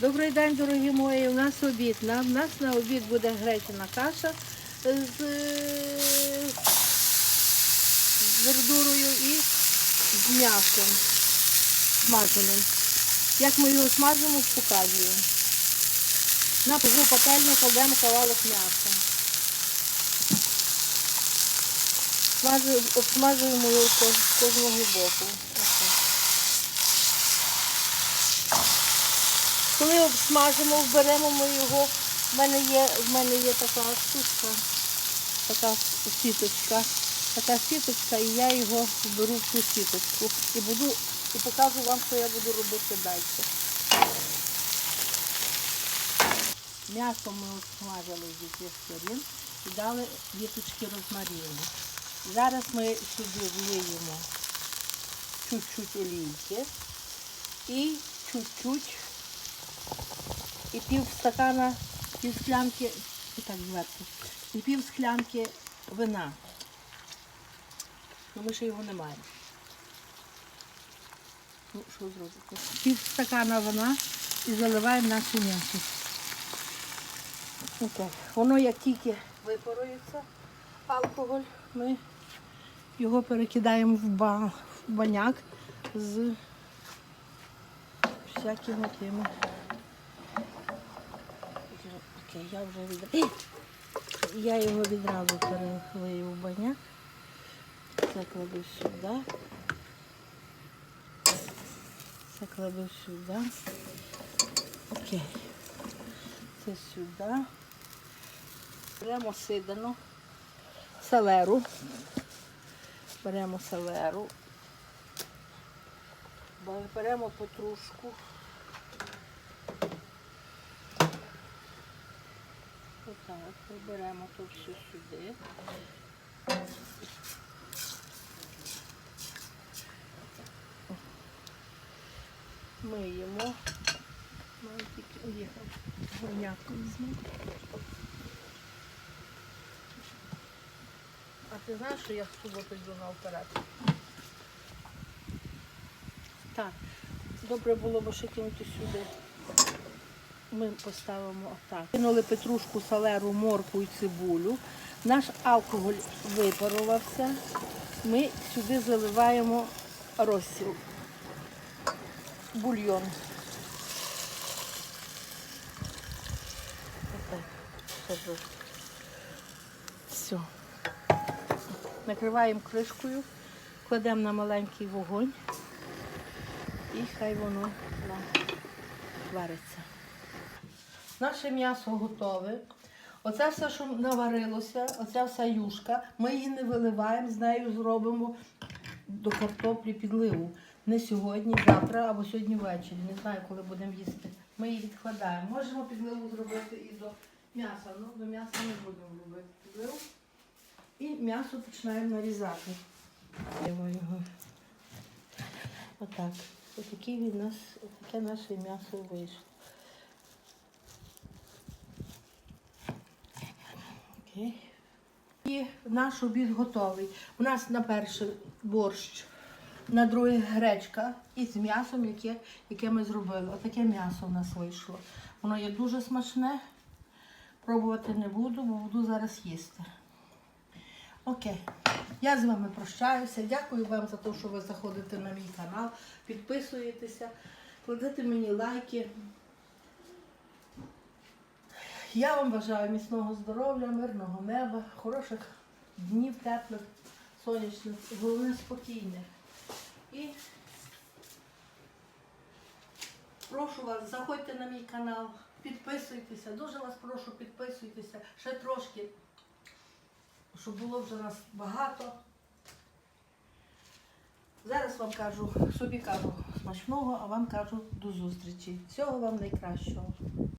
Добрий день, дорогі мої. У нас обід. У нас на обід буде гречана каша з, е, з вердурою і з м'ясом смаженим. Як ми його смажимо, показую. На тугу пательню кладемо кавалок м'яса. Обсмажуємо його з кожного боку. Отак. Коли обсмажимо, вберемо ми його. В мене є, в мене є така штучка, така сіточка, така сіточка, і я його беру в цю сіточку і буду і покажу вам, що я буду робити далі. М'ясо ми обсмажили з усіх сторін і дали віточки розмарину. Зараз ми сюди влиємо чуть-чуть олійки і чуть-чуть і пів стакана, пів склянки, і так зверху, і пів склянки вина. Ну, ми ще його не маємо. Ну, що зробити? Пів стакана вина і заливаємо наше м'ясо. Окей. Воно як тільки випарується, алкоголь, ми його перекидаємо в, ба, в баняк з всякими тими. Окей, я вже від... Я його відразу перелию в баняк. Це кладу сюди. Це кладу сюди. Окей. Це сюди. Беремо сидину, селеру. Беремо селеру. Беремо петрушку. Отак, приберемо тут все сюди. Миємо. Маю тільки уїхав. Горнятку візьму. А ти знаєш, що я в суботу йду на операцію? Так, добре було б ще кинути сюди. Ми поставимо отак. Кинули петрушку, салеру, морку і цибулю. Наш алкоголь випарувався. Ми сюди заливаємо розсіл. Бульйон. Все. Накриваємо кришкою, кладемо на маленький вогонь і хай воно вариться. Наше м'ясо готове. Оце все, що наварилося, оця вся юшка, ми її не виливаємо, з нею зробимо до картоплі підливу. Не сьогодні, завтра або сьогодні ввечері. Не знаю, коли будемо їсти. Ми її відкладаємо. Можемо підливу зробити і до м'яса. Ну, до м'яса не будемо робити підливу. І м'ясо починаємо нарізати. Його. Отак. Отакий від нас, таке наше м'ясо вийшло. І наш обід готовий. У нас на перший борщ, на другий гречка із м'ясом, яке, яке ми зробили. Отаке м'ясо у нас вийшло. Воно є дуже смачне. Пробувати не буду, бо буду зараз їсти. Окей. Я з вами прощаюся. Дякую вам за те, що ви заходите на мій канал, підписуєтеся, кладете мені лайки. Я вам бажаю міцного здоров'я, мирного неба, хороших днів, теплих, сонячних, головне спокійних. І прошу вас, заходьте на мій канал, підписуйтеся. Дуже вас прошу, підписуйтеся. Ще трошки, щоб було вже нас багато. Зараз вам кажу, собі кажу смачного, а вам кажу до зустрічі. Всього вам найкращого.